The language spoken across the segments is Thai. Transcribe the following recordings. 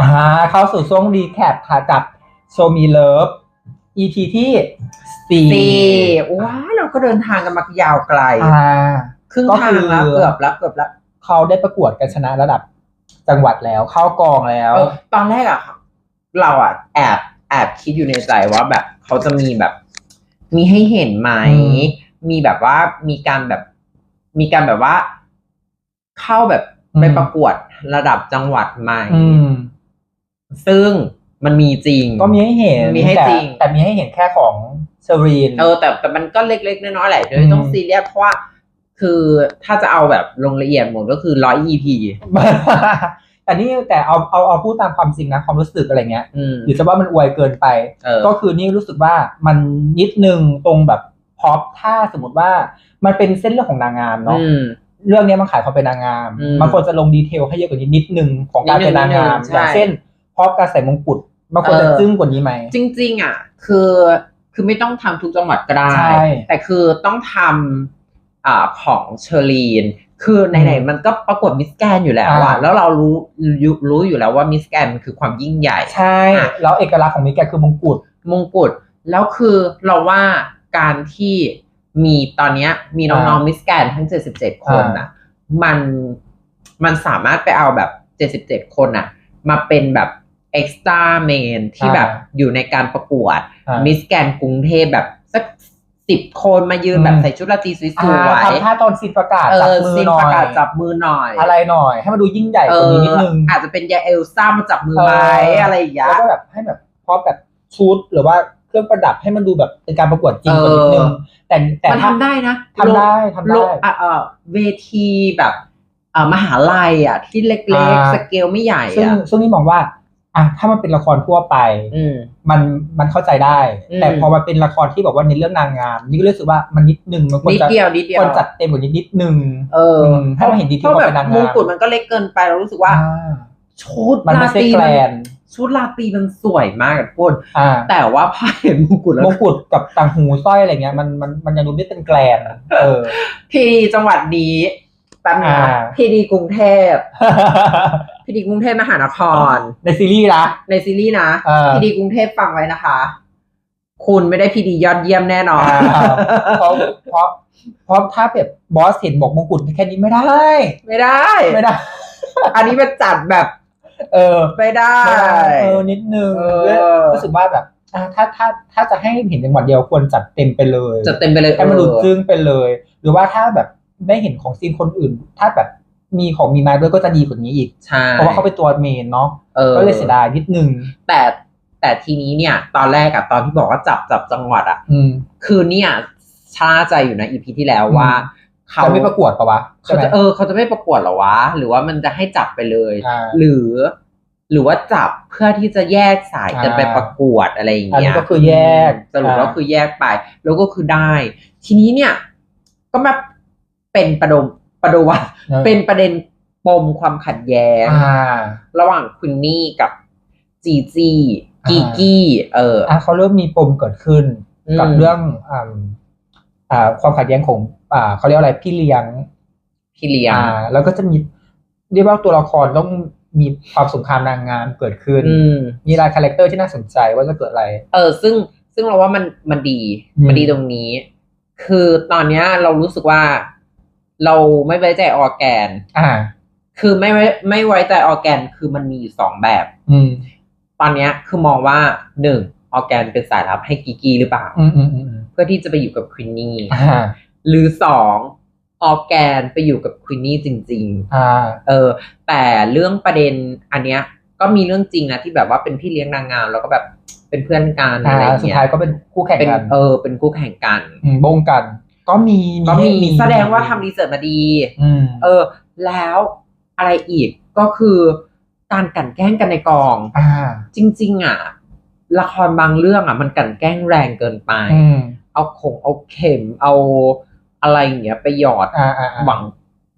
อ่าเข้าสู่ช่วงรีแคปค่ะกับโชมีเลิฟ EP ที่สี่สี่ว้าวเราก็เดินทางกันมายาวไกลอ่าครึ่งก็ทาคืงอแล้วเกือบแล้วเกือบแล้วเขาได้ประกวดกันชนะระดับจังหวัดแล้วเข้ากองแล้วเออตอนแรกอะเราอะแอบแอบคิดอยู่ในใจว่าแบบเขาจะมีแบบ มีให้เห็นไหมอืมมีแบบว่ามีการแบบ มีการแบบว่า เข้าแบบไปประกวดระดับจังหวัดไหมอืม ซึ่งมันมีจริง ก็มีให้เห็นมีให้แต่จริง แต่มีให้เห็นแค่ของเชอรีน เออแต่แต่มันก็เล็กๆ น้อยๆแหละโดยอืไม่มต้องซีเรียสเพราะว่า คือถ้าจะเอาแบบลงละเอียดหมดก็คือร้อย EP แต่นี่แต่เอาเอาเอาพูดตามความจริงนะความรู้สึกอะไรเงี้ยอืมหรือจะว่ามันอวยเกินไป เออ ก็คือนี่รู้สึกว่ามันนิดนึงตรงแบบพอปถ้าสมมติว่ามันเป็นเส้นเรื่องของนางงามเนาะอืม เรื่องเนี้ยมันขายความเป็นนางงามอืมมันควรจะลงดีเทลให้เยอะกว่านี้นิดนึงของการนิดนึงเป็นนางงามนิดนึงอย่างใช่ เช่น พอปการใส่มงกุฎมันควรจะเออจึ้งกว่านี้ไหม จริง ๆ อะ คือคือไม่ต้องทำทุกจังหวัดก็ได้ใช่แต่คือต้องทำอ่าของเชอรีน คือไหนอืมๆมันก็ประกวดมิสแกนอยู่แล้วอะอ่าแล้วเรารู้รู้รู้อยู่แล้วว่ามิสแกนมันคือความยิ่งใหญ่ ใช่อะแล้วเอกลักษณ์ของมิแกคือมงกุฎมงกุฎแล้วคือเราว่าการที่มีตอนเนี้ยมีน้องอ่าๆมิสแกนทั้ง 77 คนน่ะมันมันสามารถไปเอาแบบ 77 คนน่ะ มาเป็นแบบ เอ็กซ์ตร้าเมนที่อ่าแบบอยู่ในการประกวดอ่ามิสแกนกรุงเทพแบบสักสิบคนมายืนอืมแบบใส่ชุดราตรีสวยอ่าทำท่าตอนซีนประกาศๆเอจับอมือซินหน่อประยกาศจับมือหน่อย อะไรหน่อย ให้มันดูยิ่งใหญ่เอกว่าอนี้นิดนึง อาจจะเป็นยาเอลซ่ามาจับมือไหมเออออะไรอย่างเงี้ยแล้วก็แบบให้แบบพอแบบชุดหรือว่าเครื่องประดับให้มันดูแบบเป็นการประกวดจริงกว่านิดนึงเออแต่แต่มันถ้าทำได้นะทำได้ทำโลได้กอะเออเวทีแบบอ่ามหาลัยอะที่เล็กอ่าๆสเกลไม่ใหญ่ซึ่งอะซึ่งนี่มองว่า อะถ้ามันเป็นละครทั่วไป อืม มันมันเข้าใจได้ อืม แต่พอมันเป็นละครที่บอกว่าในเรื่องนางงามนี่ก็รู้สึกว่ามันนิดนึงมันควรนิดจะเดียวนิดเดียวควรจัดเต็มกว่านี้นิดนึง เออมให้มันเห็นดีเทลเพราะความแบบเป็นนางมงางมกุฎมันก็เล็กเกินไปเรารู้สึกว่า อ่าชุดมันไม่ราใช่ตรีแกลมันนชุดราตรีมันสวยมากอะคุณอ่า แต่ว่าพอเห็นมงกุฎแล้ว มงกุฎกับต่างหูสร้อยอะไรเงี้ยมันมันมันยังดูไม่เป็นแกลนเออ พีดีจังหวัดนี้แป๊บนึงนะอ่า พีดีกรุงเทพ พีดีกรุงเทพมหานคร ในซีรีส์นะ ในซีรีส์นะเออ พีดีกรุงเทพฟังไว้นะคะ คุณไม่ได้พีดียอดเยี่ยมแน่นอนอ่าเพราะเพราะเพราะถ้าแบบบอสเห็นบอกมงกุฎแค่นี้ไม่ได้ ไม่ได้ ไม่ได้ อันนี้มันจัดแบบเออไม่ได้เออนิดนึงเออ แล้วรู้สึกว่าแบบอะถ้าถ้าถ้าจะให้เห็นจังหวัดเดียวควรจัดเต็มไปเลยจัดเต็มไปเลยให้มันดูเออจึ้งไปเลย หรือว่าถ้าแบบได้เห็นของซีนคนอื่น ถ้าแบบ มีของมีมาด้วยก็จะดีกว่านี้อีก ใช่ เพราะว่าเขาเป็นตัวเมนเนาะเออก็เลยเสียดายนิดนึง แต่แต่ทีนี้เนี่ย ตอนแรกอะตอนที่บอกว่าจับจับจังหวัดอะอืมคือเนี่ยชาใจอยู่นะอีพีที่แล้วว่าเขาจะไม่ประกวดปะวะใช่เขาไหมจะเออเขาจะไม่ประกวดเหรอวะ หรือว่ามันจะให้จับไปเลยอ่าหรือ หรือว่าจับเพื่อที่จะแยกสายกันอ่าไปประกวดอะไรอย่างเงี้ยอันนี้ก็คือแยกสรุปอ่าก็คือแยกไป แล้วก็คือได้ ทีนี้เนี่ย ก็มาเป็นประดม ประดวะออเป็นประเด็นปมความขัดแย้งอ่าระหว่างคุณนี่กับจีจีอ่ากีกี้เอออะเขาเริ่มมีปมเกิดขึ้นอืมกับเรื่องอ่าอ่าความขัดแย้งของ อ่าเขาเรียกว่าอะไรพี่เลี้ยงพี่เลี้ยงอ่าแล้วก็จะมีเรียกว่าตัวละครต้องมีความสงครามนางงามเกิดขึ้นอืมมีรายคาแรคเตอร์ที่น่าสนใจว่าจะเกิดอะไร เออ ซึ่งซึ่งเราว่ามันมันดีอืมมันดีตรงนี้ คือตอนเนี้ยเรารู้สึกว่า เราไม่ไว้ใจออร์แกน อ่า คือไม่ไว้ไม่ไว้ใจออร์แกนคือมันมีอยู่สองแบบ อืม ตอนเนี้ยคือมองว่าหนึ่งออร์แกนเป็นสายลับให้กิกกี้หรือเปล่าอืมอืมอืมอืมเพื่อที่จะไปอยู่กับควินนี่ อ่า หรือสองออร์แกนไปอยู่กับควินนี่จริงๆอ่าเออ แต่เรื่องประเด็นอันเนี้ย ก็มีเรื่องจริงนะที่แบบว่าเป็นพี่เลี้ยงนางงามแล้วก็แบบเป็นเพื่อนกันอ่าอะไรอย่างสุดเงี้ยท้ายก็เป็นคู่แข่งเป็นกันเออเป็นคู่แข่งกันมบงกัน ก็มีก็มีให้แสดงว่าทำรีเสิร์ชมาดีอืมเออ แล้วอะไรอีกก็คือการกลั่นแกล้งกันในกองอ่าจริง ๆ อะ ละครบางเรื่องอะ มันกลั่นแกล้งแรงเกินไปอืมเอาคงเอาเข็มเอาอะไรอย่างเงี้ยไปหยอดอ่าอ่าอ่าหวัง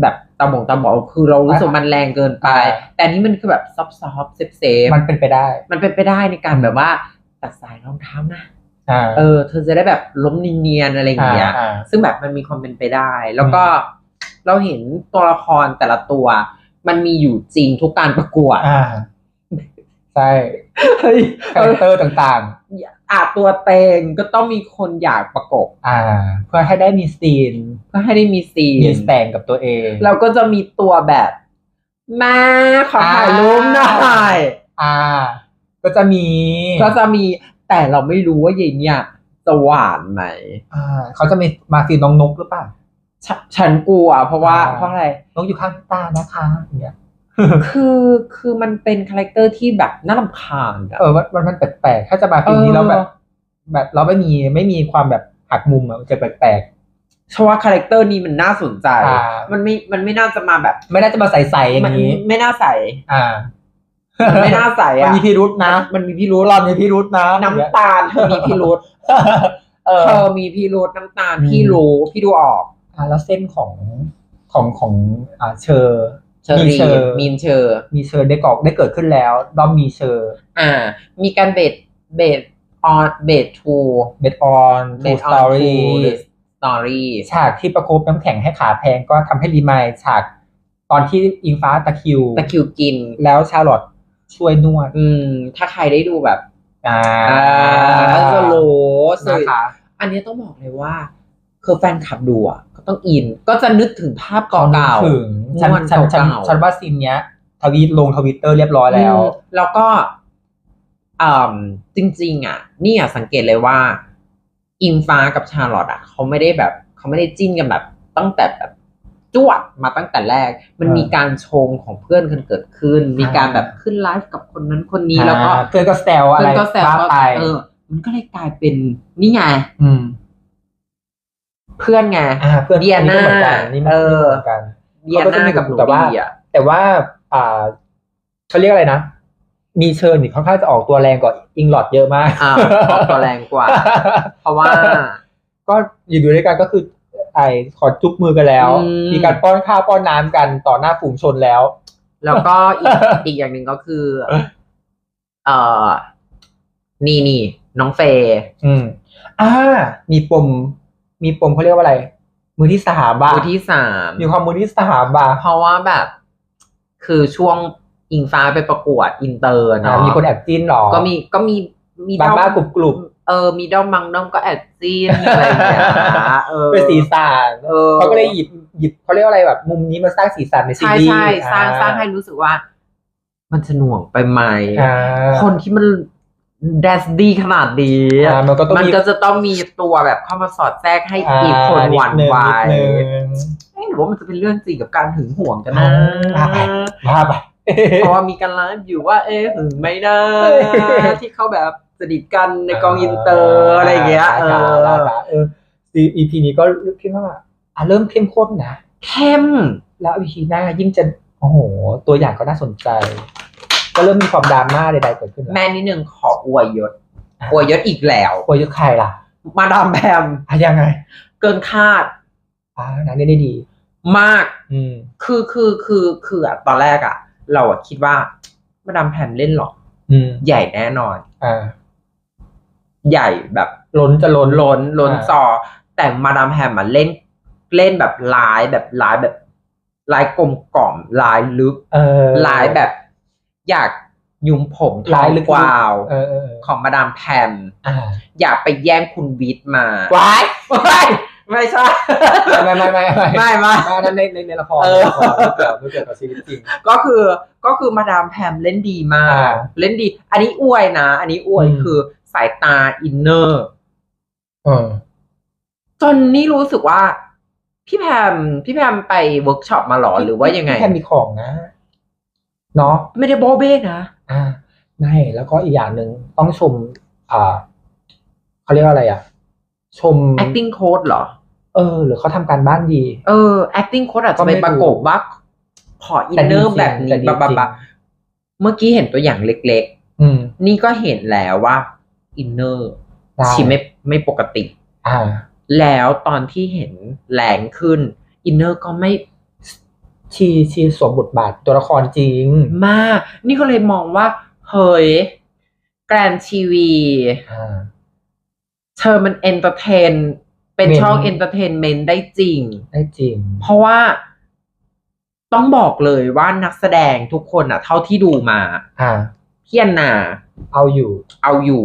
แบบตาบงตาบอคือเรารู้สึกมันแรงเกินไปอ่าแต่อันนี้มันคือแบบซอฟต์ๆเซฟเซฟมันเป็นไปได้ มันเป็นไปได้ในการแบบว่าตัดสายรองเท้านะอ่า เออเธอจะได้แบบล้มเนียนๆอะไรอย่างเงี้ยอ่าซึ่งแบบมันมีความเป็นไปได้ แล้วก็เราเห็นตัวละครแต่ละตัว มันมีอยู่จริงทุกการประกวดอ่าใช่เฮ้ยคาแรคเตอร์ต่างอะตัวเตงก็ต้องมีคนอยากประกบๆอ่า เพื่อให้ได้มีซีนเพื่อให้ได้มีซีมีนสแตงกับตัวเอง เราก็จะมีตัวแบบแม่ขอถ่ายรูปหน่อยอ่า ก็จะมี ก็จะมี แต่เราไม่รู้ว่าเย็นเนี่ยจะหวานไหมอ่าเขาจะมีมาซีนน้องนกหรือเปล่าฉฉันกลัวเพราะว่าอ่าเพราะอะไรนกอยู่ข้างตานะคะอย่างเงี้ยคือคือมันเป็นคาแรคเตอร์ที่แบบน่ารำคาญอะเออมันมันมันแปลกๆถ้าจะมาฟิลนี้เออแล้วแบบ แบบเราไม่มีไม่มีความแบบหักมุมอะมันจะแปลกเพราะว่าคาแรคเตอร์นี้มันน่าสนใจอ่ามันไม่ มันไม่น่าจะมาแบบๆไม่น่าจะมาใส่ๆอย่างนี้มันไม่น่าใสอ่า มันไม่น่าใสมันอะมีพิรุษนะมันมีพิรุธรอนมีพิรุษนะน้ำตาลเธอมีพิรุธเออ เธอมีพิรุธน้ำตาลอืม พี่รู้พี่ดูออก อ่าแล้วเส้นของของของอ่าเชอร์ เชอมีรี่เชอร์มีนเชอร์มีเชอร์ได้กอกได้เกิดขึ้นแล้วด้อมมีเชอร์อ่า มีการเบดเบดออนเบดทูเบดออนเบทูดสออตอนทูรี่สตอรี่ฉากที่ประคบน้ำแข็งให้ขาแพงก็ทำให้รีมายฉากตอนที่อิงฟ้าตะคริว ตะคริวกิน แล้วชาร์ลอต ช่วยนวด อืม ถ้าใครได้ดูแบบ อ่าอ่าจะรู้สึนะกคะอันนี้ต้องบอกเลยว่า คือแฟนคลับดูอะก็ต้องอิน ก็จะนึกถึงภาพเก่าๆถึงฉันม่วนฉันฉันเก่าๆฉันว่าซีนเนี้ย ทวีตลงทวิตเตอร์เรียบร้อยแล้วอืมแล้วก็อ่าจริง ๆ อะ นี่อะสังเกตเลยว่า อิงฟ้ากับชาร์ลอตอะ เขาไม่ได้แบบ เขาไม่ได้จิ้นกันแบบตั้งแต่แบบ จวดมาตั้งแต่แรก มันอ่ามีมีการชงของเพื่อนกันเกิดขึ้น มีการแบบขึ้นไลฟ์กับคนนั้นคนนี้แล้วก็อ่าเพื่อนก็แซวอะไรเพื่อนก็แซวบ้าว่าไปเออ มันก็เลยกลายเป็นนี่ไงอืมเพื่อนไงอ่าเพื่อนเดียน่าก็เหมือนกันนี่มันเออเหมือนกันเดียน่ากับหนูแต่ว่าดีอะแต่ว่า อ่าเขาเรียกอะไรนะมีเชิญนี่ค่อนข้างจะออกตัวแรงกว่าอิงหลอดเยอะมากอ่าออกตัวแรงกว่า เพราะว่า ก็อยู่ดูด้วยกันก็คือ ไอขอจุ๊บมือกันแล้ว อืม มีการป้อนข้าวป้อนน้ำกันต่อหน้าฝูงชนแล้ว แล้วก็อีก อีกอย่างหนึ่งก็คือ เอ่อ นี่นี่น้องเฟย์ อืม อ่า มีปม มีปมเขาเรียกว่าอะไร มือที่สามบ้ามือที่สามมีความมือที่สามบ้าเพราะว่าแบบ คือช่วงอิงฟ้าไปประกวดอินเตอร์อ่าเนาะมีคนแอบจิ้นหรอก็มีก็มีมีบางด้อบ้ากรุบกรุบ เออมีด้อมบางด้อมก็แอบจีนอะไรอย่างเงี้ยเออเป็นสีสันเออเขาก็เลยหยิบหยิบเขาเรียกว่าอะไรแบบ มุมนี้มาสร้างสีสันในซีใช่รีส์ใช่สร้างอ่สร้างให้รู้สึกว่า มันจะหน่วงไปไหมอ่า คนที่มันแดสดีขนาดนี้อ่ามันก็ต้องมันมีก็จะต้องมีตัวแบบเข้ามาสอดแทรกให้าอีกคนหวั่นไหวนิดนึง เอ๊ะหรือว่ามันจะเป็นเรื่องจริงกับการหึงหวงกันนะอ่าว่าไป เพราะว่ามีการไลฟ์อยู่ว่า เอ๊ะหึงไหมนะเอ้ยที่เขาแบบ สนิทกันในกองอินเตอร์อะไรอย่างเงี้ย เอได้อได้เออ EP นี้ก็คิดว่าอะเริ่มเข้มข้นนะเข้มแล้ว EP หน้ายิ่งจะโอ้โห ตัวอย่างก็น่าสนใจ ก็เริ่มมีความดราม่าใดๆเกิดขึ้นแล้วแม่นิดนึงขออวยยศอวยยศอีกแล้วโอ้ยใครล่ะ มาดามแพมอะยังไง เกินคาดอ่านางเล่นได้ดี มาก อืมคือคือคือคืออะตอนแรกอะเราอะคิดว่า มาดามแพมเล่นหรอกอืมใหญ่แน่นอน อ่า ใหญ่แบบล้นจะล้นล้นล้นอ่าจอแต่มาดามแพมอะเล่นเล่นแบบลายแบบลายแบบลายกลมกล่อมลายลึกเออลายแบบ อยากยุมผมทอลายงลึกกวาวเออเออเออของมาดามแพมอ่าอยากไปแย่งคุณวิทย์มาว้ายไม่ไม่ใช่ไม่ไม่ไม่ไม่ไม่ไม่อ่านั่นในในในละครเออไม่เกี่ยวไม่เกี่ยวกับชีวิตจริงก็คือก็คือมาดามแพมเล่นดีมากอ่าเล่นดี อันนี้อวยนะ อันนี้อวยอืมคือ สายตาอินเนอร์เออจนนี่รู้สึกว่า พี่แพมพี่แพมไปเวิร์กช็อปมาหรอหรือว่ายังไงแค่มีของนะเนาะไม่ได้โบเบ้นะอ่าไม่แล้วก็อีกอย่างหนึ่งต้องชม อ่าเขาเรียกว่าอะไรอะ ชม acting coach เหรอ เออ หรือเขาทำการบ้านดี เออ acting coach อาจก็จะไม่ไปประกบว่าขออินแต่เนดีอร์จริงแบบแต่นี้ดีบะบะจริงบะเมื่อกี้เห็นตัวอย่างเล็กอืมๆนี่ก็เห็นแล้วว่า อินเนอร์ได้ชีไม่ไม่ปกติ อ่า แล้วตอนที่เห็นแรงขึ้น อินเนอร์ก็ไม่ชีชีสวมบทบาทตัวละครจริง มาก นี่ก็เลยมองว่า เฮ้ย แกรนทีวีอ่าเธอมันเอนเตอร์เทน เป็นเมนช่องเอนเตอร์เทนเมนต์ได้จริง ได้จริง เพราะว่าต้องบอกเลยว่านักแสดงทุกคนอะ เท่าที่ดูมา อ่าพี่แอนนา เอาอยู่ เอาอยู่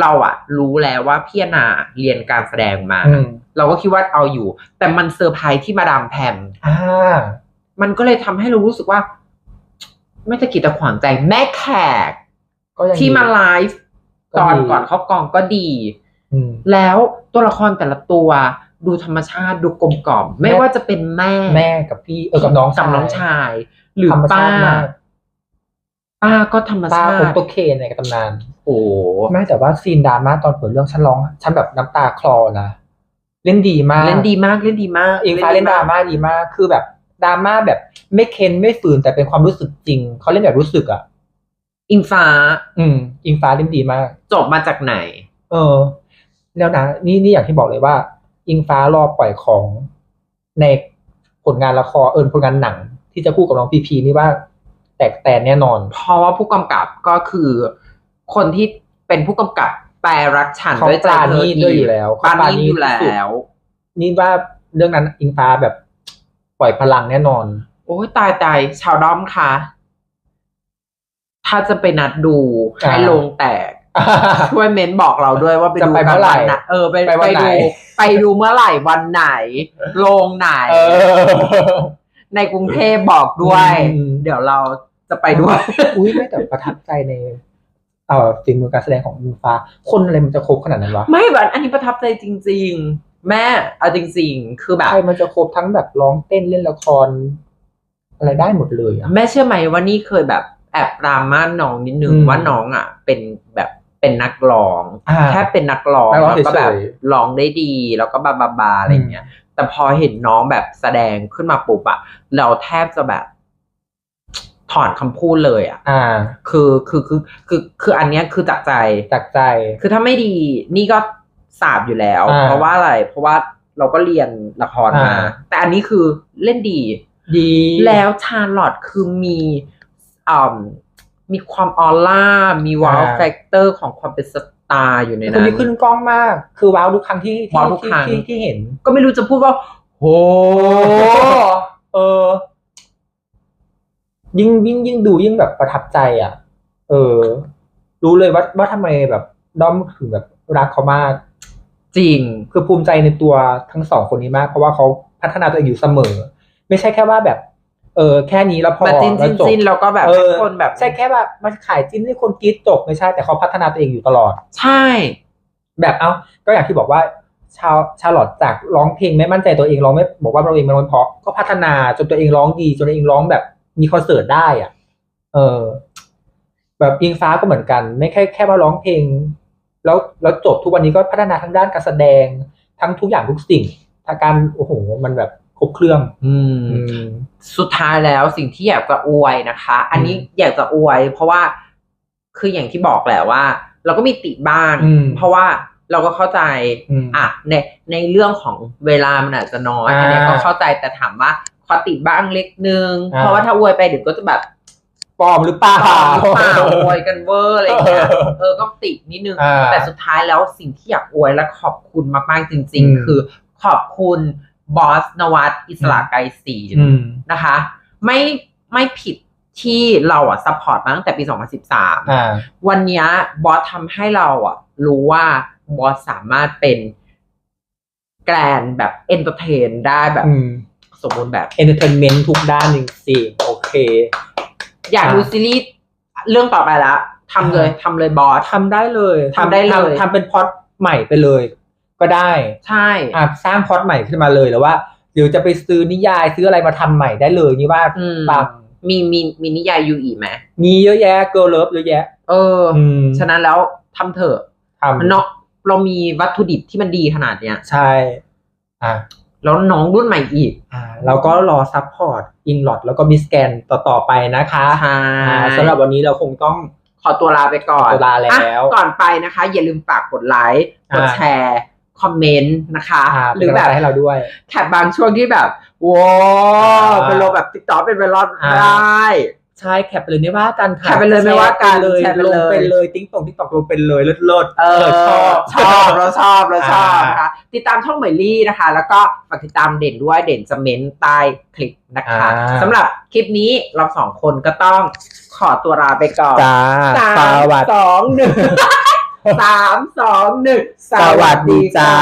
เราอะรู้แล้วว่าพี่แอนนาเรียนการแสดงมาอืมเราก็คิดว่าเอาอยู่ แต่มันเซอร์ไพรส์ที่มาดามแพมอ่ามันก็เลยทำให้เรารู้สึกว่าไม่ตะกิดตะขวางใจแม่แขกก็ยังที่มาดีไลฟ์ก็ตอนดีก่อนเข้ากองก็ดีอืมแล้วตัวละครแต่ละตัวดูธรรมชาติดูกลมกล่อมไม่แม่ว่าจะเป็นแม่ แม่กับพี่เออกับน้องกับน้องชายชายหรือธรรมป้าชาติมาก ป้าก็ธรรมป้าชาโอติโตเคนในตำนาน โอ้แม่แต่ว่าซีนดราม่าตอนเปิดเรื่องฉันร้องฉันแบบน้ำตาคลอนะเล่นดีมากเล่นดีมากเล่นดีมากอิงฟ้าเล่นดราม่าดีมากคือแบบดราม่าแบบไม่เค้นไม่ฝืนแต่เป็นความรู้สึกจริงเขาเล่นแบบรู้สึกอะอิงฟ้า อืม อิงฟ้าเล่นดีมาก จบมาจากไหน เออ แล้วนะนี่นี่อย่างที่บอกเลยว่า อิงฟ้ารอปล่อยของในผลงานละครเออผลงานหนังที่จะคู่กับน้องพีพีนี่ว่า แตกแต่แน่นอน เพราะว่าผู้กำกับก็คือ คนที่เป็นผู้กำกับแปลรักฉันเขาด้วยใจปราเธณีอตด้วยอยู่แล้วปราเขาปราณีณีตตอยู่แลที่สุด้ว นี่ว่าเรื่องนั้นอิงฟ้าแบบปล่อยพลังแน่นอน โอ้ยตายตายชาวด้อมคะถ้าจะไปนัดดูให้อ่าลงแตกช่วยเม้นบอกเราด้วยว่าไปจะดูไปกัเมื่นอไหร่วันไหนเออไปไปวัไปนไหนดูไปดูเมื่อไหร่วันไหนโรงไหนเออในกรุงเทพบอกด้วยอืมเดี๋ยวเรา จะไปด้วย อุ้ยไม่แต่ประทับใจในเอ่อฝีมือการแสดงของอิงฟ้า คนอะไรมันจะครบขนาดนั้นวะไม่แบบอันนี้ประทับใจจริง ๆ แม่เอาจริง ๆ คือแบบใครมันจะครบทั้งแบบร้องเต้นเล่นละคร อะไรได้หมดเลยอะแม่เชื่อไหมว่านี่เคยแบบแอบปรามาสน้องนิดนึงอืมว่าน้องอะ เป็นแบบเป็นนักร้องอ่าแค่เป็นนักร้องนักร้องแล้วก็แบบเฉยร้องได้ดี แล้วก็บาบาบาอะไรเงี้ยแต่พอเห็นน้องแบบแสดงขึ้นมาปุ๊บอะเราแทบจะแบบ ถอนคำพูดเลยอะอ่า คือคือคือคือคืออันเนี้ยคือจากใจจากใจ คือถ้าไม่ดีนี่ก็สาบอยู่แล้วอ่าเพราะว่าอะไร เพราะว่าเราก็เรียนละครมาอ่าแต่อันนี้คือเล่นดี ดี แล้วชาร์ลอตคือมีอ่ามีความออร่า มีว้าวแฟกเตอร์ของความเป็นสตาร์อยู่ในคนนั้นนี้ขึ้นกล้องมาก คือว้าวทุกครั้งที่ที่ว้าวทุกครั้งที่ที่ที่เห็น ก็ไม่รู้จะพูดว่าโหเออ ยิ่งยิ่งยิ่งดูยิ่งแบบประทับใจอะ เออ รู้เลยว่าว่าทำไมแบบด้อมถึงแบบรักเขามาก จริงคือภูมิใจในตัวทั้งสองคนนี้มาก เพราะว่าเขาพัฒนาตัวเองอยู่เสมอ ไม่ใช่แค่ว่าแบบ เออ แค่นี้แล้วพอมาจิ้นแล้จิ้วนจบจิ้นแล้วก็แบบเอให้อคนแบบใช่แค่ว่ามาขายจิ้นให้คนกรีดจบไม่ใช่แต่เขาพัฒนาตัวเองอยู่ตลอด ใช่ แบบเอ้าก็อย่างที่บอกว่าชาวชาลอตจากร้องเพลงไม่มั่นใจตัวเองร้องไม่บอกว่าตัวเองไม่ร้องเพราะก็พัฒนาจนตัวเองร้องดีจนตัวเองร้องแบบ มีคอนเสิร์ตได้อะ เออ แบบอิงฟ้าก็เหมือนกัน ไม่แค่แค่ว่าร้องเพลง แล้วแล้วจบทุกวันนี้ก็พัฒนาทั้งด้านการแสดงทั้งทุกอย่างทุกสิ่งทางการโอ้โหมันแบบครบเครื่อง อืมอืมสุดท้ายแล้วสิ่งที่อยากจะอวยนะคะ อันนี้อยากจะอวย เพราะว่าคืออย่างที่บอกแหละว่า เราก็มีติบ้างอืมเพราะว่าเราก็เข้าใจอืมอะในในเรื่องของเวลามันอาจจะน้อยอ่าอันนี้ก็เข้าใจแต่ถามว่า ขอติบ้างเล็กนึงอ่าเพราะว่าถ้าอวยไปเดี๋ยวก็จะแบบปลอมหรือเปล่าเปล่าอวยกันเวอร์อะไรอย่างเงี้ยเออเออก็ตินิดนึงอ่าแต่สุดท้ายแล้วสิ่งที่อยากอวยและขอบคุณมากๆจริงอืมๆคือขอบคุณบอสนวัตอิสระไกรศรีอืมนะคะ ไม่ไม่ผิดที่เราอะซัพพอร์ตมาตั้งแต่ปี 2013อ่าวันเนี้ยบอสทำให้เราอะรู้ว่าบอสสามารถเป็นแกรนแบบเอนเตอร์เทนได้แบบอืม สมบูรณ์แบบเอนเตอร์เทนเมนต์ทุกด้านจริงๆโอเค อยากอ่าดูซีรีส์เรื่องต่อไปละทำเลยทำเลยบอสทำได้เลยทำได้เลยทำทำเป็นพล็อดใหม่ไปเลย ก็ได้ใช่อะสร้างพล็อดใหม่ขึ้นมาเลยหรือว่าหรือจะไปซื้อนิยายซื้ออะไรมาทำใหม่ได้เลยนี่ว่าอืมปังมีมีมีนิยายยูอีไหมมีเยอะแยะเกิร์ลเลิฟเยอะแยะ เออออืมฉะนั้นแล้วทำเถอะทำเนาะเรามีวัตถุดิบที่มันดีขนาดเนี้ย ใช่ อะ แล้วน้องรุ่นใหม่อีกอ่าเราก็รอซัพพอร์ตอิงลอดแล้วก็มิสแกนต่อๆไปนะคะใช่อ่าสำหรับวันนี้เราคงต้องขอตัวลาไปก่อนขอตัวลาแล้วอะก่อนไปนะคะ อย่าลืมฝากกดไลค์กดอ่าแชร์คอมเมนต์นะคะอ่าหรือแบบเป็นกำลังใจให้เราด้วยแคปบางช่วงที่แบบว้าอ่าเป็นโลแบบติดต่อเป็นเวลอนอ่าได้ ใช่แคปไปเลยไม่ว่ากันค่ะแคปไปเลยไม่ว่ากันแชร์ไปเลยแชร์ไปลเลย งไปเลยติ๊งตรงติ๊กตอกลงไปเลยเลิศเลิศเออชอบ ชอบเราชอบเราชอบอ่านนะคะ ติดตามช่องเหมยลี่นะคะ แล้วก็ฝากติดตามเด่นด้วยเด่นจะเม้นใต้คลิปนะคะอ่า สำหรับคลิปนี้เราสองคนก็ต้องขอตัวลาไปก่อนจ้าสาสมวัสดี สองหนึ่งสามสองหนึ่ง สวัสดีจ้า